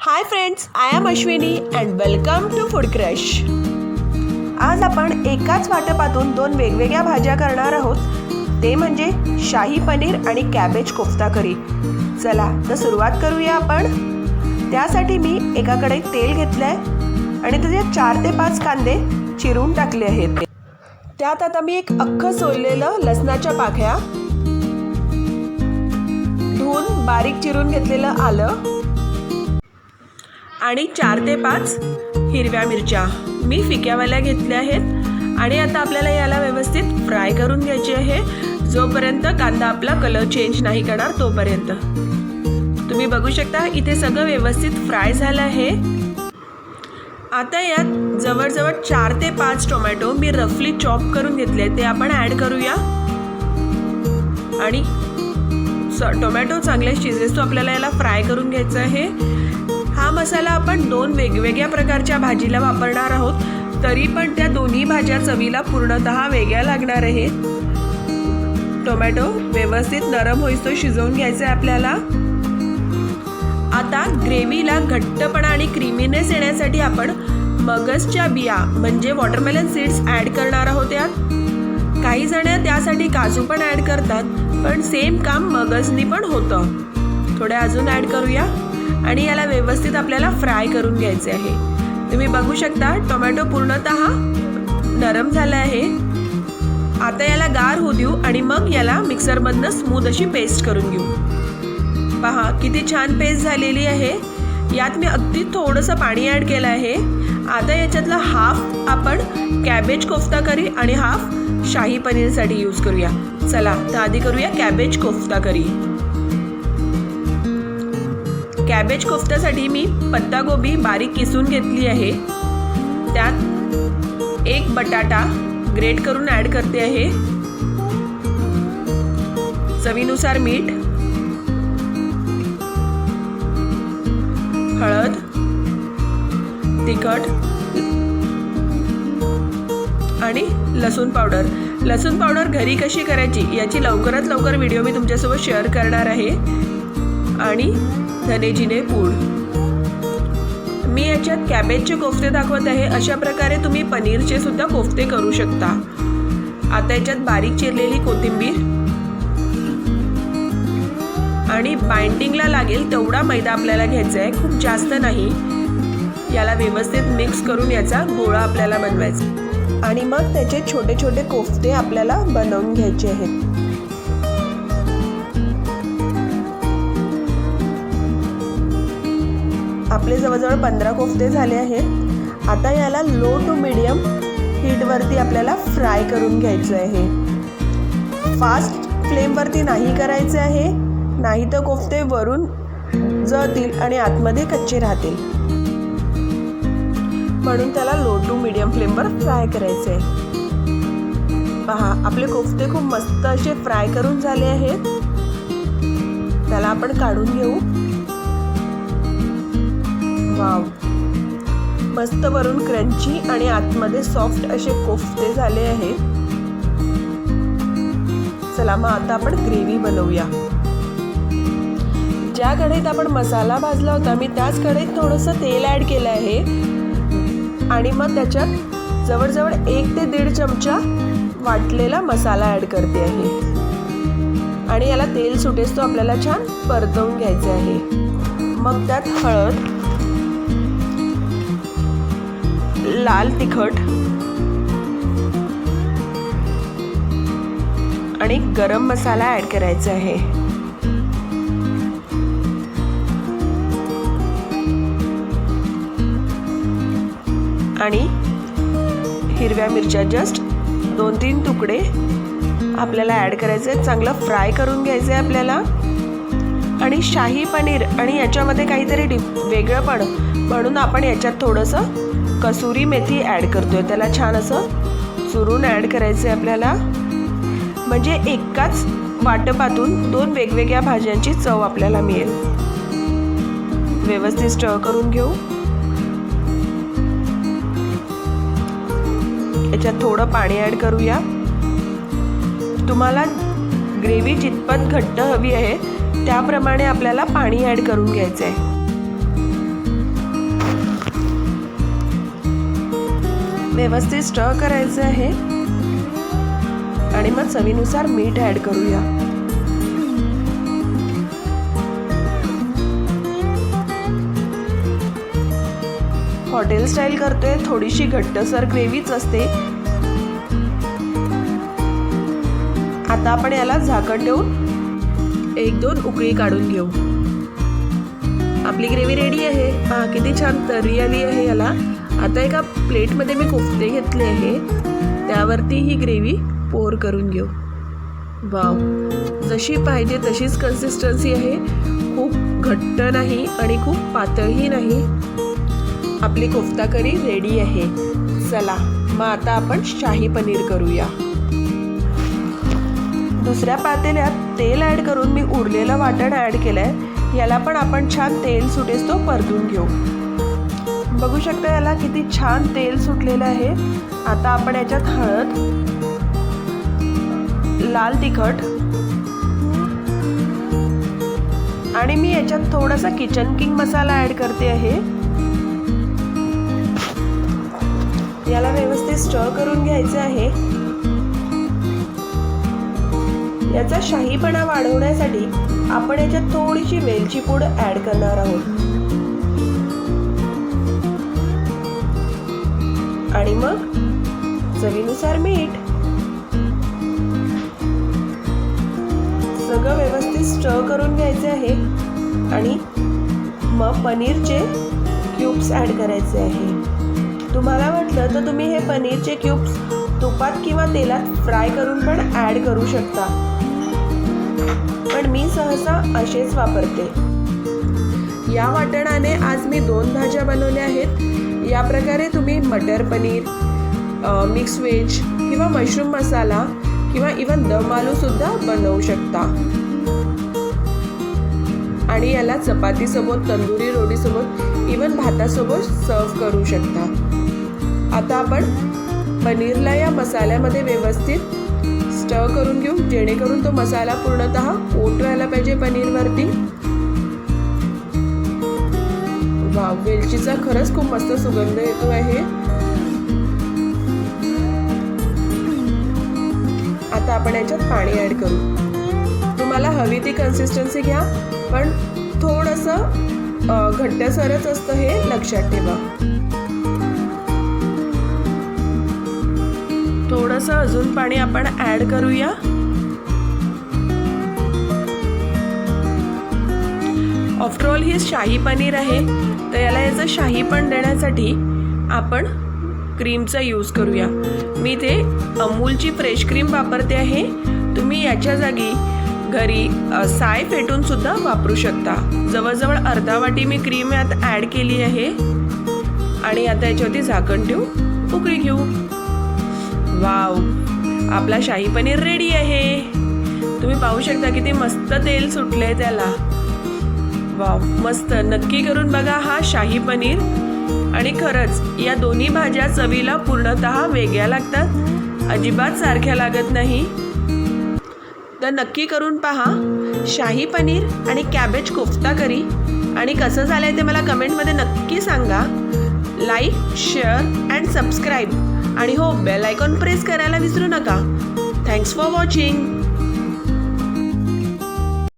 Hi friends I am Ashwini and welcome to food crush आज आपण एकाच वाटपातून दोन वेगवेगळ्या भाज्या करणार आहोत. ते म्हणजे शाही पनीर आणि कॅबेज कोफ्ता करी. चला तर सुरुवात करूया आपण. त्यासाठी मी एकाकडे तेल घेतलं आहे आणि त्याच्यात चार ते पाच कांदे चिरून टाकले आहेत. त्यात आता मी एक अख्खं सोललेलं लसणाच्या पाकळ्या. धुवून बारीक चिरून घेतलेलं आलं. आणि चार ते पाच हिरव्या मिरच्या. मी फिक्यावाल्या घेतल्या आहेत आणि आता आपल्याला याला व्यवस्थित फ्राय करून घ्यायची आहे. जोपर्यंत कांदा आपला कलर चेंज नाही करणार तोपर्यंत. तुम्ही बघू शकता इथे सगळं व्यवस्थित फ्राय झालं आहे. आता यात जवळजवळ चार ते पाच टोमॅटो मी रफली चॉप करून घेतले ते आपण ॲड करूया. आणि स टोमॅटो चांगले शिजेस तो आपल्याला याला फ्राय करून घ्यायचं आहे. हा मसाला आपण दोन वेगवेगळ्या प्रकारच्या भाजीला वापरणार आहोत. तरी पण त्या दोन्ही भाज्या चवीला पूर्णतः वेगळ्या लागणार आहेत. टोमॅटो व्यवस्थित नरम होईस्तो शिजवून घ्यायचं आहे आपल्याला. आता ग्रेव्हीला घट्टपणा आणि क्रीमीनेस येण्यासाठी आपण मगजच्या बिया म्हणजे वॉटरमेलन सीड्स ॲड करणार आहोत यात. काही जण त्यासाठी काजू पण ॲड करतात पण सेम काम मगजनी पण होतं. थोड्या अजून ॲड करूया. आणि याला व्यवस्थित आपल्याला फ्राय करून घ्यायचे आहे. तुम्ही बघू शकता टोमॅटो पूर्णत नरम झाला आहे. आता याला गार होऊ देऊ आणि मग याला मिक्सरमधनं स्मूथ अशी पेस्ट करून घेऊ. पहा किती छान पेस्ट झालेली आहे. यात मी अगदी थोडंसं पाणी ॲड केलं आहे. आता याच्यातला हाफ आपण कॅबेज कोफ्ता करी आणि हाफ शाही पनीरसाठी यूज करूया. चला तर आधी करूया कॅबेज कोफ्ता करी कॅबेज कोफ्त्यासाठी मी पत्तागोबी बारीक किसून घेतली आहे. त्यात एक बटाटा ग्रेट करून ॲड करते आहे. चवीनुसार मीठ हळद तिखट आणि लसूण पावडर. लसूण पावडर घरी कशी करायची याची लवकरात लवकर व्हिडिओ मी तुमच्यासोबत शेअर करणार आहे. आणि धने जिने पूड. मी याच्यात कॅबेजचे कोफ्ते दाखवत आहे अशा प्रकारे तुम्ही पनीरचे सुद्धा कोफ्ते करू शकता. आता याच्यात बारीक चिरलेली कोथिंबीर. आणि बाइंडिंगला लागेल तेवढा मैदा आपल्याला घ्यायचा आहे खूप जास्त नाही. याला व्यवस्थित मिक्स करून याचा गोळा आपल्याला बनवायचा आणि मग त्याचे छोटे छोटे कोफ्ते आपल्याला बनवून घ्यायचे आहेत. आपले जवळजवळ पंधरा कोफ्ते झाले आहेत. आता याला लो टू मिडियम हीटवरती आपल्याला फ्राय करून घ्यायचं आहे. फास्ट फ्लेमवरती नाही करायचे आहे. नाही तर कोफ्ते वरून जळतील आणि आतमध्ये कच्चे राहतील. म्हणून त्याला लो टू मिडियम फ्लेमवर फ्राय करायचे आहे पहा आपले कोफ्ते खूप मस्त असे फ्राय करून झाले आहेत. त्याला आपण काढून घेऊ. वाव. मस्त वरून क्रंची आणि आतमध्ये सॉफ्ट असे कोफ्ते झाले आहेत. चला मग आता आपण ग्रेव्ही बनवूया. ज्या कढईत आपण मसाला भाजला होता मी त्याच कढईत थोडंसं तेल ॲड केलं आहे. आणि मग त्याच्यात जवळजवळ एक ते दीड चमचा वाटलेला मसाला ॲड करते आहे. आणि याला तेल सुटेस तो आपल्याला छान परतवून घ्यायचे आहे. मग त्यात हळद लाल तिखट आणि गरम मसाला ॲड करायचा आहे. आणि हिरव्या मिरच्या जस्ट दोन तीन तुकडे आपल्याला ॲड करायचे आहेत. चांगलं फ्राय करून घ्यायचं आहे आपल्याला. आणि शाही पनीर आणि याच्यामध्ये काहीतरी डि वेगळं पण म्हणून आपण याच्यात थोडंसं कसुरी मेथी ॲड करतो आहे त्याला छान असं चुरून ॲड करायचं आहे आपल्याला. म्हणजे एकाच वाटपातून दोन वेगवेगळ्या भाज्यांची चव आपल्याला मिळेल. व्यवस्थित स्टर करून घेऊ. याच्यात थोडं पाणी ॲड करूया. तुम्हाला ग्रेव्ही जितपत घट्ट हवी आहे त्याप्रमाणे आपल्याला पाणी ॲड करून घ्यायचं आहे व्यवस्थित स्टर करायचं आहे. आणि मग चवीनुसार मीठ ॲड करूया. हॉटेल स्टाईल करतोय थोडीशी घट्टसर ग्रेव्हीच असते. आता आपण याला झाकण ठेवून एक दोन उकळी काढून घेऊ. आपली ग्रेव्ही रेडी आहे. हा किती छान तर्री आली आहे याला. आता एका प्लेटमध्ये मी कोफ्ते घेतले आहे. त्यावरती ही ग्रेव्ही पोर करून घेऊ. वाव. जशी पाहिजे तशीच कन्सिस्टन्सी आहे. खूप घट्ट नाही आणि खूप पातळही नाही. आपली कोफ्ता करी रेडी आहे. चला मग आता आपण शाही पनीर करूया. दुसऱ्या पातेल्यात तेल ॲड करून मी उरलेलं वाटण ॲड केलं आहे याला पण आपण छान तेल सुटेस तो परतून घेऊ. बघू शकता याला किती छान तेल सुटलेलं आहे. आता आपण याच्यात हळद लाल तिखट आणि मी याच्यात थोडासा किचन किंग मसाला ॲड करते आहे. याला व्यवस्थित स्टर करून घ्यायचं आहे. याचा शाहीपणा वाढवण्यासाठी आपण याच्यात थोडीशी वेलची पूड ॲड करणार आहोत. आणि मग चवीनुसार मीठ. सगळं व्यवस्थित स्टर करून घ्यायचे आहे आणि मग पनीरचे क्यूब्स ॲड करायचे आहे. तुम्हाला वाटलं तर तुम्ही हे पनीरचे क्यूब्स तुपात किंवा तेलात फ्राय करून पण ॲड करू शकता. पण मी सहसा असेच वापरते. या वाटणाने आज मी दोन भाज्या बनवल्या आहेत. या प्रकारे तुम्ही मटर पनीर मिक्स व्हेज किंवा मशरूम मसाला किंवा इवन दम आलूसुद्धा बनवू शकता. आणि याला चपातीसोबत तंदुरी रोटीसोबत इवन भातासोबत सर्व करू शकता. आता आपण पनीरला या मसाल्यामध्ये व्यवस्थित स्टर करून घेऊ जेणेकरून तो मसाला पूर्णतः ओट व्हायला पाहिजे पनीरवरती. वा वेलचीचा खरंच खूप मस्त सुगंध येतो आहे. आता आपण याच्यात पाणी ॲड करू. तुम्हाला हवी ती कन्सिस्टन्सी घ्या पण थोडंसं घट्टसरच असतं हे लक्षात ठेवा. थोडंसं अजून पाणी आपण ॲड करूया. ऑफ्टरऑल ही शाही पनीर आहे. तर याला याचं शाही पण देण्यासाठी आपण क्रीमचा यूज करूया. मी ते अमूलची फ्रेश क्रीम वापरते आहे. तुम्ही याच्या जागी घरी साय फेटूनसुद्धा वापरू शकता. जवळजवळ अर्धा वाटी मी क्रीम यात ॲड केली आहे. आणि आता याच्यावरती झाकण ठेवू उकळी घेऊ. वाव! आपला शाही पनीर रेडी आहे. तुम्ही पाहू शकता किती मस्त तेल सुटले त्याला. वाव मस्त. नक्की करून बघा हा शाही पनीर. आणि खरंच या दोन्ही भाज्या चवीला पूर्णतः वेगळ्या लागतात. अजिबात सारख्या लागत नाही. तर नक्की करून पहा शाही पनीर आणि कॅबेज कोफ्ता करी. आणि कसं झालं आहे ते मला कमेंटमध्ये नक्की सांगा. लाईक शेअर अँड सबस्क्राईब आणि हो बेल आयकॉन प्रेस करायला विसरू नका. Thanks for watching